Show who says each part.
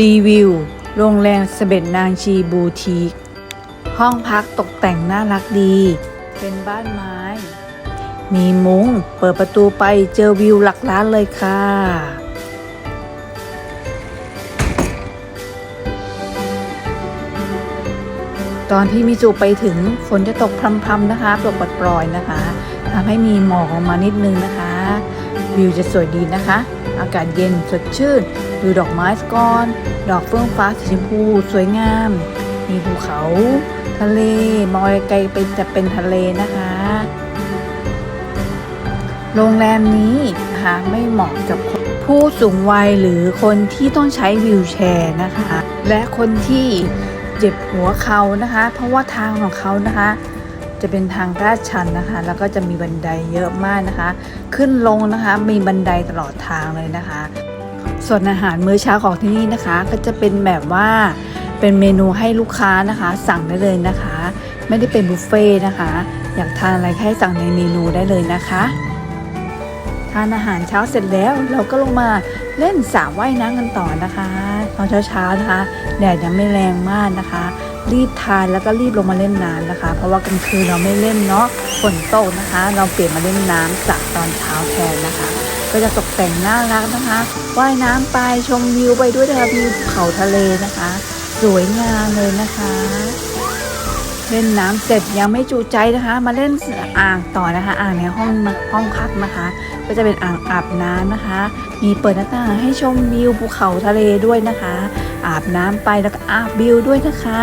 Speaker 1: รีวิว โรงแรมสเบ็ดนางชีบูทีค ห้องพักตกแต่งน่ารักดี เป็นบ้านไม้ มีมุง้ง เปิดประตูไปเจอวิวหลักล้านเลยค่ะ ตอนที่มิจูไปถึงฝนจะตกพรำๆนะคะตกปล่อยๆนะคะทำให้มีหมอกออกมานิดนึงนะคะ วิวจะสวยดีนะคะ อากาศเย็นสดชื่น ดูดอกไม้สกอน ดอกเฟื่องฟ้าสีชมพูสวยงาม มีภูเขา ทะเล มองไกลเป็นจะเป็นทะเลนะคะ โรงแรมนี้นะคะไม่เหมาะกับผู้สูงวัยหรือคนที่ต้องใช้วิวแชร์นะคะ และคนที่เจ็บหัวเขานะคะ เพราะว่าทางของเขานะคะ จะเป็นทางลาดชันนะคะ แล้วก็จะมีบันไดเยอะมากนะคะ ขึ้นลงนะคะมีบันไดตลอดทางเลยนะคะ ส่วนอาหารมื้อเช้าของที่นี่นะคะ ก็จะเป็นแบบว่าเป็นเมนูให้ลูกค้านะคะ สั่งได้เลยนะคะ ไม่ได้เป็นบุฟเฟ่ต์นะคะ อยากทานอะไรให้สั่งในเมนูได้เลยนะคะทานอาหารเช้าเสร็จแล้วเราก็ลงมาเล่นสระว่ายน้ำกันต่อนะคะ ตอนเช้าๆนะคะแดดยังไม่แรงมากนะคะ รีบทานแล้วก็รีบลงมาเล่นน้ำนะคะ เพราะว่ากลางคืนเราไม่เล่นเนาะฝนตกนะคะ เราเปลี่ยนมาเล่นน้ำสระตอนเช้าแทนนะคะ ก็จะตกแต่งน่ารักนะคะว่ายน้ำไปชมวิวไปด้วยนะคะวิวเขาทะเลนะคะ สวยงามเลยนะคะเล่นน้ำเสร็จยังไม่จูใจนะคะ มาเล่นอ่างต่อนะคะ อ่างในห้องห้องพักนะคะ ก็จะเป็นอ่างอาบน้ำนะคะ มีเปิดหน้าต่างให้ชมวิวภูเขาทะเลด้วยนะคะ อาบน้ำไปแล้วก็อาบบิวด้วยนะคะ